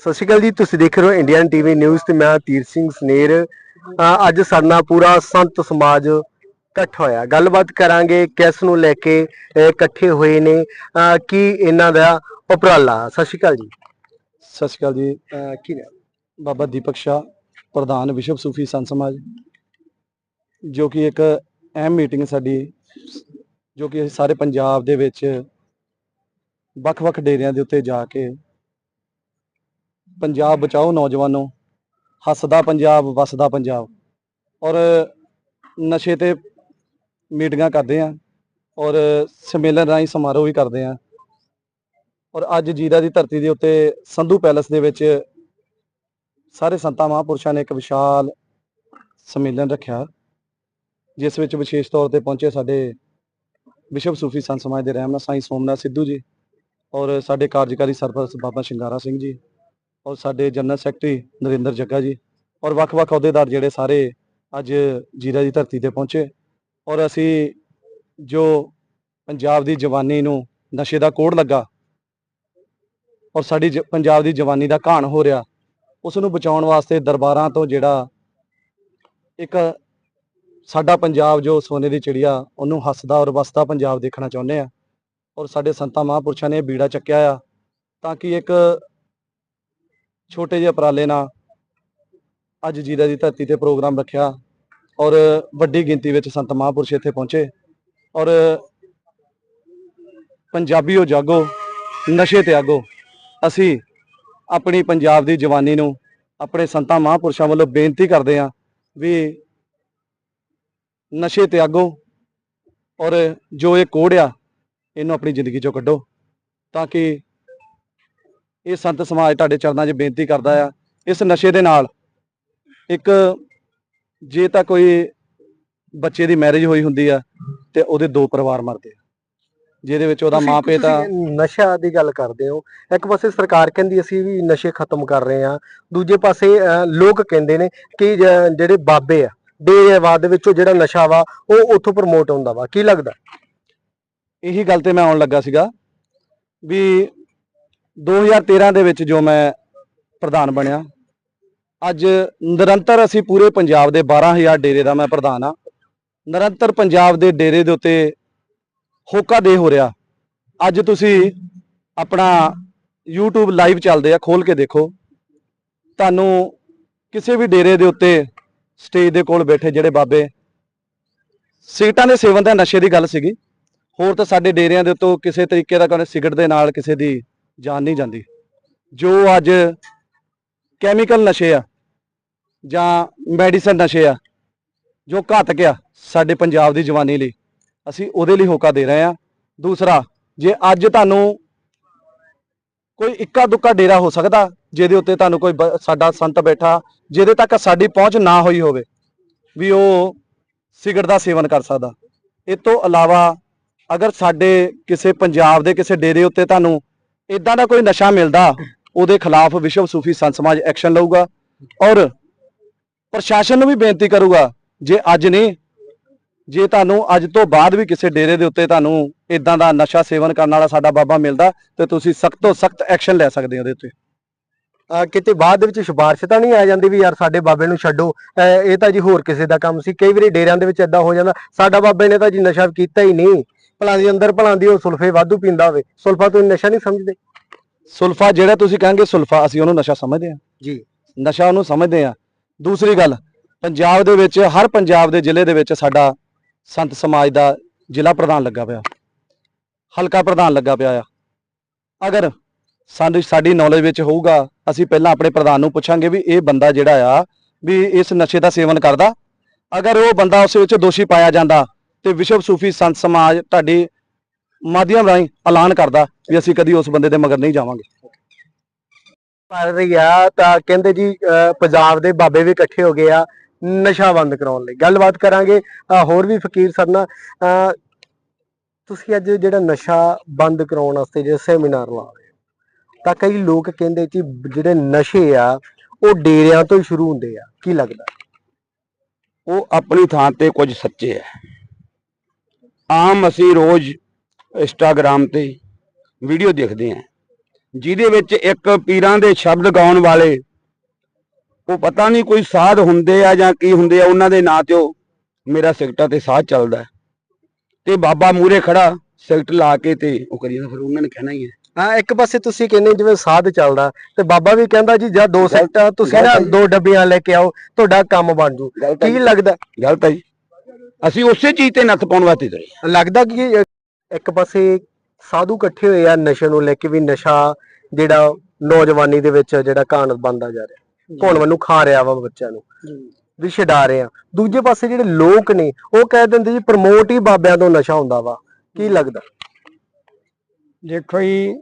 ਸਤਿ ਸ਼੍ਰੀ ਅਕਾਲ ਜੀ ਤੁਸੀਂ ਦੇਖ ਰਹੇ ਹੋ ਇੰਡੀਅਨ ਟੀਵੀ ਨਿਊਜ਼ ਤੇ ਮੈਂ ਤੀਰ ਸਿੰਘ ਸਨੇਰ। ਅੱਜ ਸਾਡਾ ਪੂਰਾ ਸੰਤ ਸਮਾਜ ਇਕੱਠ ਹੋਇਆ। ਗੱਲਬਾਤ ਕਰਾਂਗੇ ਕਿਸ ਨੂੰ ਲੈ ਕੇ ਇਹ ਇਕੱਠੇ ਹੋਏ ਨੇ ਕੀ ਇਹਨਾਂ ਦਾ ਉਪਰਾਲਾ। ਸਤਿ ਸ਼੍ਰੀ ਅਕਾਲ ਜੀ। ਸਤਿ ਸ਼੍ਰੀ ਅਕਾਲ ਜੀ। ਕੀ ਨਾਮ? ਬਾਬਾ ਦੀਪਕ ਸ਼ਾਹ ਪ੍ਰਧਾਨ ਵਿਸ਼ਵ ਸੂਫੀ ਸੰਤ ਸਮਾਜ ਜੋ ਕਿ ਇੱਕ ਅਹਿਮ ਮੀਟਿੰਗ ਸਾਡੀ ਜੋ ਕਿ ਅਸੀਂ ਸਾਰੇ ਪੰਜਾਬ ਦੇ ਵਿੱਚ ਵੱਖ-ਵੱਖ ਡੇਰਿਆਂ ਦੇ ਉੱਤੇ ਜਾ ਕੇ ਪੰਜਾਬ ਬਚਾਓ ਨੌਜਵਾਨੋ, ਹੱਸਦਾ ਪੰਜਾਬ, ਵਸਦਾ ਪੰਜਾਬ। ਔਰ ਨਸ਼ੇ ਤੇ ਮੀਟਿੰਗਾਂ ਕਰਦੇ ਆ, ਔਰ ਸੰਮੇਲਨ ਰਾਹੀਂ ਸਮਾਰੋਹ ਵੀ ਕਰਦੇ ਆ। ਔਰ ਅੱਜ ਜੀਰਾ ਦੀ ਧਰਤੀ ਦੇ ਉੱਤੇ ਸੰਧੂ ਪੈਲਸ ਦੇ ਵਿੱਚ ਸਾਰੇ ਸੰਤਾਂ, ਮਹਾਂਪੁਰਸ਼ਾਂ ਨੇ ਇੱਕ ਵਿਸ਼ਾਲ ਸੰਮੇਲਨ ਰੱਖਿਆ, ਜਿਸ ਵਿੱਚ ਵਿਸ਼ੇਸ਼ ਤੌਰ ਤੇ ਪਹੁੰਚੇ ਸਾਡੇ ਵਿਸ਼ਵ ਸੂਫੀ ਸੰਤ ਸਮਾਜ ਦੇ ਰਹਿਮਨਾ ਸਾਈਂ ਸੋਮਨਾਥ ਸਿੱਧੂ ਜੀ, ਔਰ ਸਾਡੇ ਕਾਰਜਕਾਰੀ ਸਰਪ੍ਰਸਤ ਬਾਬਾ ਸ਼ਿੰਗਾਰਾ ਸਿੰਘ ਜੀ। ਔਰ ਸਾਡੇ ਜਨਰਲ ਸੈਕਟਰੀ ਨਰਿੰਦਰ ਜੱਗਾ ਜੀ ਔਰ ਵੱਖ-ਵੱਖ ਅਹੁਦੇਦਾਰ ਜਿਹੜੇ ਸਾਰੇ ਅੱਜ ਜੀਰਾ ਦੀ ਧਰਤੀ ਤੇ ਪਹੁੰਚੇ ਔਰ ਅਸੀਂ ਜੋ ਪੰਜਾਬ ਦੀ ਜਵਾਨੀ ਨੂੰ ਨਸ਼ੇ ਦਾ ਕੋੜ ਲੱਗਾ ਔਰ ਸਾਡੀ ਜ- ਪੰਜਾਬ ਦੀ ਜਵਾਨੀ ਦਾ ਘਾਣ ਹੋ ਰਿਹਾ ਉਸ ਨੂੰ ਬਚਾਉਣ ਵਾਸਤੇ ਦਰਬਾਰਾਂ ਤੋਂ ਜਿਹੜਾ ਇੱਕ ਸਾਡਾ ਪੰਜਾਬ ਜੋ ਸੋਨੇ ਦੀ ਚਿੜੀਆ, ਉਹਨੂੰ ਹੱਸਦਾ ਔਰ ਵਸਦਾ ਪੰਜਾਬ ਦੇਖਣਾ ਚਾਹੁੰਦੇ ਆ ਔਰ ਸਾਡੇ ਸੰਤਾਂ ਮਹਾਂਪੁਰਸ਼ਾਂ ਨੇ ਬੀੜਾ ਚੱਕਿਆ ਆ ਤਾਂ ਕਿ ਇੱਕ ਛੋਟੇ ਜਿਹੇ ਉਪਰਾਲੇ ਨਾਲ ਅੱਜ ਜੀਰਾ ਦੀ ਧਰਤੀ ਤੇ ਪ੍ਰੋਗਰਾਮ ਰੱਖਿਆ ਔਰ ਵੱਡੀ ਗਿਣਤੀ ਵਿੱਚ ਸੰਤ ਮਹਾਂਪੁਰਸ਼ ਇੱਥੇ ਪਹੁੰਚੇ ਔਰ ਪੰਜਾਬੀਓ ਜਾਗੋ, ਨਸ਼ੇ ਤਿਆਗੋ ਅਸੀਂ ਆਪਣੀ ਪੰਜਾਬ ਦੀ ਜਵਾਨੀ ਨੂੰ ਆਪਣੇ ਸੰਤਾਂ ਮਹਾਂਪੁਰਸ਼ਾਂ ਵੱਲੋਂ ਬੇਨਤੀ ਕਰਦੇ ਹਾਂ ਵੀ ਨਸ਼ੇ ਤਿਆਗੋ ਔਰ ਜੋ ਇਹ ਕੋੜ ਆ, ਇਹਨੂੰ ਆਪਣੀ ਜ਼ਿੰਦਗੀ ਚੋਂ ਕੱਢੋ ਤਾਂ ਕਿ ਇਹ ਸੰਤ ਸਮਾਜ ਤੁਹਾਡੇ ਚਰਨਾਂ 'ਚ ਬੇਨਤੀ ਕਰਦਾ ਆ ਇਸ ਨਸ਼ੇ ਦੇ ਨਾਲ ਇੱਕ ਜੇ ਤਾਂ ਕੋਈ ਬੱਚੇ ਦੀ ਮੈਰਿਜ ਹੋਈ ਹੁੰਦੀ ਆ ਤੇ ਉਹਦੇ ਦੋ ਪਰਿਵਾਰ ਮਰਦੇ ਆ ਜਿਹਦੇ ਵਿੱਚ ਉਹਦਾ ਤੁਸੀਂ- ਮਾਂ ਪਿਓ ਤਾਂ ਨਸ਼ਾ ਦੀ ਗੱਲ ਕਰਦੇ ਹੋ ਇੱਕ ਪਾਸੇ ਸਰਕਾਰ ਕਹਿੰਦੀ ਅਸੀਂ ਵੀ ਨਸ਼ੇ ਖਤਮ ਕਰ ਰਹੇ ਹਾਂ ਦੂਜੇ ਪਾਸੇ ਲੋਕ ਕਹਿੰਦੇ ਨੇ ਕਿ ਜਿਹੜੇ ਬਾਬੇ ਆ ਡੇਰੇਵਾਦ ਦੇ ਵਿੱਚੋਂ ਜਿਹੜਾ ਨਸ਼ਾ ਵਾ ਉਹ ਉੱਥੋਂ ਪ੍ਰਮੋਟ ਹੁੰਦਾ ਵਾ ਕੀ ਲੱਗਦਾ? ਇਹੀ ਗੱਲ ਤੇ ਮੈਂ ਆਉਣ ਲੱਗਾ ਸੀਗਾ ਵੀ 2013 ਦੇ ਵਿੱਚ ਜੋ ਮੈਂ ਪ੍ਰਧਾਨ ਬਣਿਆ। ਅੱਜ ਨਿਰੰਤਰ ਅਸੀਂ ਪੂਰੇ ਪੰਜਾਬ ਦੇ 12000 ਡੇਰੇ ਦਾ ਮੈਂ ਪ੍ਰਧਾਨ ਆ ਨਿਰੰਤਰ ਪੰਜਾਬ ਦੇ ਡੇਰੇ ਦੇ ਉੱਤੇ ਹੋਕਾ ਦੇ ਹੋ ਰਿਹਾ। ਅੱਜ ਤੁਸੀਂ ਆਪਣਾ YouTube ਲਾਈਵ ਚੱਲਦੇ ਆ ਖੋਲ ਕੇ ਦੇਖੋ। ਤੁਹਾਨੂੰ ਕਿਸੇ ਵੀ ਡੇਰੇ ਦੇ ਉੱਤੇ ਸਟੇਜ ਦੇ ਕੋਲ ਬੈਠੇ ਜਿਹੜੇ ਬਾਬੇ ਸਿਗਰਟਾਂ ਦੇ ਸੇਵਨ ਦਾ ਨਸ਼ੇ ਦੀ ਗੱਲ ਸੀਗੀ। ਹੋਰ ਤਾਂ ਸਾਡੇ ਡੇਰਿਆਂ ਦੇ ਉੱਤੋਂ ਕਿਸੇ ਤਰੀਕੇ ਦਾ ਕੋਈ ਸਿਗਰਟ ਦੇ ਨਾਲ ਕਿਸੇ ਦੀ ਜਾਨ ਨਹੀਂ ਜਾਂਦੀ। ਜੋ ਅੱਜ ਕੈਮੀਕਲ ਨਸ਼ੇ ਆ ਜਾਂ ਮੈਡੀਸਨ ਨਸ਼ੇ ਆ, ਜੋ ਘਾਤਕ ਆ ਸਾਡੇ ਪੰਜਾਬ ਦੀ ਜਵਾਨੀ ਲਈ, ਅਸੀਂ ਉਹਦੇ ਲਈ ਹੋਕਾ ਦੇ ਰਹੇ ਆ ਦੂਸਰਾ, ਜੇ ਅੱਜ ਤੁਹਾਨੂੰ ਕੋਈ ਇੱਕਾ ਦੁੱਕਾ ਡੇਰਾ ਹੋ ਸਕਦਾ, ਜਿਹਦੇ ਉੱਤੇ ਤੁਹਾਨੂੰ ਕੋਈ ਬ- ਸਾਡਾ ਸੰਤ ਬੈਠਾ, ਜਿਹਦੇ ਤੱਕ ਸਾਡੀ ਪਹੁੰਚ ਨਾ ਹੋਈ ਹੋਵੇ, ਵੀ ਉਹ ਸਿਗਰਟ ਦਾ ਸੇਵਨ ਕਰ ਸਕਦਾ। ਇਹ ਤੋਂ ਇਲਾਵਾ ਅਗਰ ਸਾਡੇ ਕਿਸੇ ਪੰਜਾਬ ਦੇ ਕਿਸੇ ਡੇਰੇ ਉੱਤੇ ਤੁਹਾਨੂੰ ਇਦਾਂ ਦਾ ਕੋਈ ਨਸ਼ਾ ਮਿਲਦਾ, ਉਹਦੇ ਖਿਲਾਫ ਵਿਸ਼ਵ ਸੂਫੀ ਸੰਤ ਸਮਾਜ ਐਕਸ਼ਨ ਲਊਗਾ ਔਰ ਪ੍ਰਸ਼ਾਸਨ ਨੂੰ ਵੀ ਬੇਨਤੀ ਕਰੂਗਾ, ਜੇ ਅੱਜ ਨਹੀਂ, ਜੇ ਤੁਹਾਨੂੰ ਅੱਜ ਤੋਂ ਬਾਅਦ ਵੀ ਕਿਸੇ ਡੇਰੇ ਦੇ ਉੱਤੇ ਤੁਹਾਨੂੰ ਇਦਾਂ ਦਾ ਨਸ਼ਾ ਸੇਵਨ ਕਰਨ ਵਾਲਾ ਸਾਡਾ ਬਾਬਾ ਮਿਲਦਾ, ਤੇ ਤੁਸੀਂ ਸਖਤ ਤੋਂ ਸਖਤ ਐਕਸ਼ਨ ਲੈ ਸਕਦੇ ਹੋ ਉਹਦੇ ਉੱਤੇ। ਕਿਤੇ ਬਾਅਦ ਦੇ ਵਿੱਚ ਸਿਫਾਰਿਸ਼ ਤਾਂ ਨਹੀਂ ਆ ਜਾਂਦੀ ਵੀ ਯਾਰ ਸਾਡੇ ਬਾਬੇ ਨੂੰ ਛੱਡੋ ਇਹ ਤਾਂ ਜੀ ਹੋਰ ਕਿਸੇ ਦਾ ਕੰਮ ਸੀ, ਕਈ ਵਾਰੀ ਡੇਰਿਆਂ ਦੇ ਵਿੱਚ ਏਦਾਂ ਹੋ ਜਾਂਦਾ, ਸਾਡਾ ਬਾਬੇ ਨੇ ਤਾਂ ਜੀ ਨਸ਼ਾ ਕੀਤਾ ਹੀ ਨਹੀਂ। ਭਲਾਂ ਦੀ ਅੰਦਰ ਭਲਾਂ ਦੀ ਉਹ ਸੁਲਫੇ ਵਾਧੂ ਪੀਂਦਾ ਹੋਵੇ। ਸੁਲਫਾ ਤੋਂ ਨਸ਼ਾ ਨਹੀਂ ਸਮਝਦੇ? ਸੁਲਫਾ ਜਿਹੜਾ ਤੁਸੀਂ ਕਹਾਂਗੇ ਸੁਲਫਾ ਅਸੀਂ ਉਹਨੂੰ ਨਸ਼ਾ ਸਮਝਦੇ ਹਾਂ। ਜੀ। ਨਸ਼ਾ ਉਹਨੂੰ ਸਮਝਦੇ ਆ ਦੂਸਰੀ ਗੱਲ ਪੰਜਾਬ ਦੇ ਵਿੱਚ ਹਰ ਪੰਜਾਬ ਦੇ ਜ਼ਿਲ੍ਹੇ ਦੇ ਵਿੱਚ ਸਾਡਾ ਸੰਤ ਸਮਾਜ ਦਾ ਜ਼ਿਲ੍ਹਾ ਪ੍ਰਧਾਨ ਲੱਗਾ ਪਿਆ। ਹਲਕਾ ਪ੍ਰਧਾਨ ਲੱਗਾ ਪਿਆ ਆ। ਅਗਰ ਸਾਨੂੰ ਸਾਡੀ ਨੌਲੇਜ ਵਿੱਚ ਹੋਊਗਾ ਅਸੀਂ ਪਹਿਲਾਂ ਆਪਣੇ ਪ੍ਰਧਾਨ ਨੂੰ ਪੁੱਛਾਂਗੇ ਵੀ ਇਹ ਬੰਦਾ ਜਿਹੜਾ ਆ ਵੀ ਇਸ ਨਸ਼ੇ ਦਾ ਸੇਵਨ ਕਰਦਾ। ਅਗਰ ਉਹ ਬੰਦਾ ਉਸ ਵਿੱਚ ਦੋਸ਼ੀ ਪਾਇਆ ਜਾਂਦਾ ਤੇ ਵਿਸ਼ਵ ਸੂਫੀ ਸੰਤ ਸਮਾਜ ਤੁਹਾਡੀ ਮਾਧਿਅਮ ਰਾਹੀਂ ਐਲਾਨ ਕਰਦਾ ਵੀ ਅਸੀਂ ਕਦੀ ਉਸ ਬੰਦੇ ਦੇ ਮਗਰ ਨਹੀਂ ਜਾਵਾਂਗੇ। ਕਰ ਰਹੀ ਆ ਤਾਂ ਕਹਿੰਦੇ ਜੀ ਪੰਜਾਬ ਦੇ ਬਾਬੇ ਵੀ ਇਕੱਠੇ ਹੋ ਗਏ ਆ ਨਸ਼ਾ ਬੰਦ ਕਰਾਉਣ ਲਈ। ਗੱਲਬਾਤ ਕਰਾਂਗੇ ਹੋਰ ਵੀ ਫਕੀਰ ਸਰਨਾ ਅਹ, ਤੁਸੀਂ ਅੱਜ ਜਿਹੜਾ ਨਸ਼ਾ ਬੰਦ ਕਰਾਉਣ ਵਾਸਤੇ ਜੇ ਸੈਮੀਨਾਰ ਲਾ ਰਹੇ ਹੋ ਤਾਂ ਕਈ ਲੋਕ ਕਹਿੰਦੇ ਕਿ ਜਿਹੜੇ ਨਸ਼ੇ ਆ ਉਹ ਡੇਰਿਆਂ ਤੋਂ ਹੀ ਸ਼ੁਰੂ ਹੁੰਦੇ ਆ। ਕੀ ਲੱਗਦਾ? ਉਹ ਆਪਣੀ ਥਾਂ ਤੇ ਕੁਝ ਸੱਚੇ ਹੈ ਆਮ ਅਸੀਂ ਰੋਜ਼ ਇੰਸਟਾਗ੍ਰਾਮ ਤੇ ਵੀਡੀਓ ਦੇਖਦੇ ਹਾਂ ਜਿਹਦੇ ਵਿੱਚ ਇੱਕ ਪੀਰਾਂ ਦੇ ਸ਼ਬਦ ਗਾਉਣ ਵਾਲੇ ਉਹ ਪਤਾ ਨਹੀਂ ਕੋਈ ਸਾਧ ਹੁੰਦੇ ਆ ਜਾਂ ਕੀ ਹੁੰਦੇ ਆ ਉਹਨਾਂ ਦੇ ਨਾਂ ਤੇ ਉਹ ਮੇਰਾ ਸਿਗਰਟਾਂ ਤੇ ਸਾਹ ਚੱਲਦਾ। ਤੇ ਬਾਬਾ ਮੂਰੇ ਖੜਾ ਸਿਗਰਟ ਲਾ ਕੇ ਤੇ ਉਹ ਕਰੀ ਜਾਂਦਾ ਫਿਰ ਉਹਨਾਂ ਨੇ ਕਹਿਣਾ ਹੀ ਹੈ ਹਾਂ ਇੱਕ ਪਾਸੇ ਤੁਸੀਂ ਕਹਿੰਦੇ ਜਿਵੇਂ ਸਾਧ ਚੱਲਦਾ ਤੇ ਬਾਬਾ ਵੀ ਕਹਿੰਦਾ ਜੀ ਜਾਂ ਦੋ ਸੈਕਟਾਂ ਤੁਸੀਂ ਨਾ। ਦੋ ਡੱਬੀਆਂ ਲੈ ਕੇ ਆਓ ਤੁਹਾਡਾ ਕੰਮ ਬਣ ਜੂ ਕੀ। ਲੱਗਦਾ ਗਲਤ ਹੈ ਜੀ ਅਸੀਂ ਉਸੇ ਚੀਜ਼ ਤੇ ਨੱਥ ਪਾਉਣ ਵਾਸਤੇ ਤੁਰੇ ਹਾਂ। ਲੱਗਦਾ ਕਿ ਇਹ ਇੱਕ ਪਾਸੇ ਸਾਧੂ ਇਕੱਠੇ ਹੋਏ ਆ ਨਸ਼ੇ ਨੂੰ ਲੈ ਕੇ ਵੀ ਨਸ਼ਾ ਜਿਹੜਾ ਨੌਜਵਾਨੀ ਦੇ ਵਿੱਚ ਜਿਹੜਾ ਕਾਨ ਬੰਦਾ ਜਾ ਰਿਹਾ। ਘੋਣ ਨੂੰ ਖਾ ਰਿਹਾ ਵਾ ਬੱਚਿਆਂ ਨੂੰ। ਵੀ ਛਡਾ ਰਹੇ ਆ। ਦੂਜੇ ਪਾਸੇ ਜਿਹੜੇ ਲੋਕ ਨੇ ਉਹ ਕਹਿ ਦਿੰਦੇ ਜੀ ਪ੍ਰਮੋਟ ਹੀ ਬਾਬਿਆਂ ਤੋਂ ਨਸ਼ਾ ਹੁੰਦਾ ਵਾ। ਕੀ ਲੱਗਦਾ? ਦੇਖੋ ਜੀ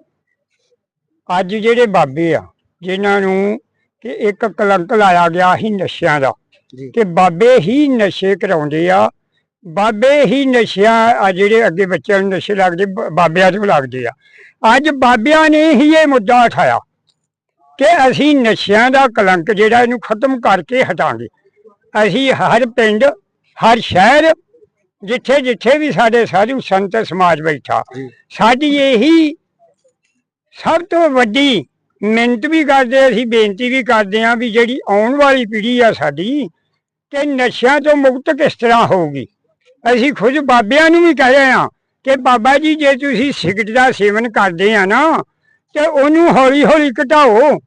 ਅੱਜ ਜਿਹੜੇ ਬਾਬੇ ਆ ਜਿਨ੍ਹਾਂ ਨੂੰ ਕਿ ਇੱਕ ਕਲੰਕ ਲਾਇਆ ਗਿਆ ਸੀ ਨਸ਼ਿਆਂ ਦਾ ਜੀ। ਕਿ ਬਾਬੇ ਹੀ ਨਸ਼ੇ ਕਰਾਉਂਦੇ ਆ ਬਾਬੇ ਹੀ ਨਸ਼ਿਆਂ ਆ ਜਿਹੜੇ ਅੱਗੇ ਬੱਚਿਆਂ ਨੂੰ ਨਸ਼ੇ ਲੱਗਦੇ ਬਾਬਿਆਂ ਤੋਂ ਲੱਗਦੇ ਆ। ਅੱਜ ਬਾਬਿਆਂ ਨੇ ਹੀ ਇਹ ਮੁੱਦਾ ਉਠਾਇਆ ਕਿ ਅਸੀਂ ਨਸ਼ਿਆਂ ਦਾ ਕਲੰਕ ਜਿਹੜਾ ਇਹਨੂੰ ਖਤਮ ਕਰਕੇ ਹਟਾਂਗੇ। ਅਸੀਂ ਹਰ ਪਿੰਡ ਹਰ ਸ਼ਹਿਰ ਜਿੱਥੇ ਜਿੱਥੇ ਵੀ ਸਾਡੇ ਸਾਧੂ ਸੰਤ ਸਮਾਜ ਬੈਠਾ। ਸਾਡੀ ਇਹੀ ਸਭ ਤੋਂ ਵੱਡੀ ਮਿਹਨਤ ਵੀ ਕਰਦੇ ਅਸੀਂ ਬੇਨਤੀ ਵੀ ਕਰਦੇ ਹਾਂ ਵੀ ਜਿਹੜੀ ਆਉਣ ਵਾਲੀ ਪੀੜ੍ਹੀ ਆ ਸਾਡੀ ਕਿ ਨਸ਼ਿਆਂ ਤੋਂ ਮੁਕਤ ਕਿਸ ਤਰ੍ਹਾਂ ਹੋਊਗੀ। ਅਸੀਂ ਖੁਦ ਬਾਬਿਆਂ ਨੂੰ ਵੀ ਕਹਿ ਰਹੇ ਹਾਂ ਕਿ ਬਾਬਾ ਜੀ, ਜੇ ਤੁਸੀਂ ਸਿਗਰਟ ਦਾ ਸੇਵਨ ਕਰਦੇ ਆ ਨਾ, ਤੇ ਉਹਨੂੰ ਹੌਲੀ ਹੌਲੀ ਘਟਾਓ।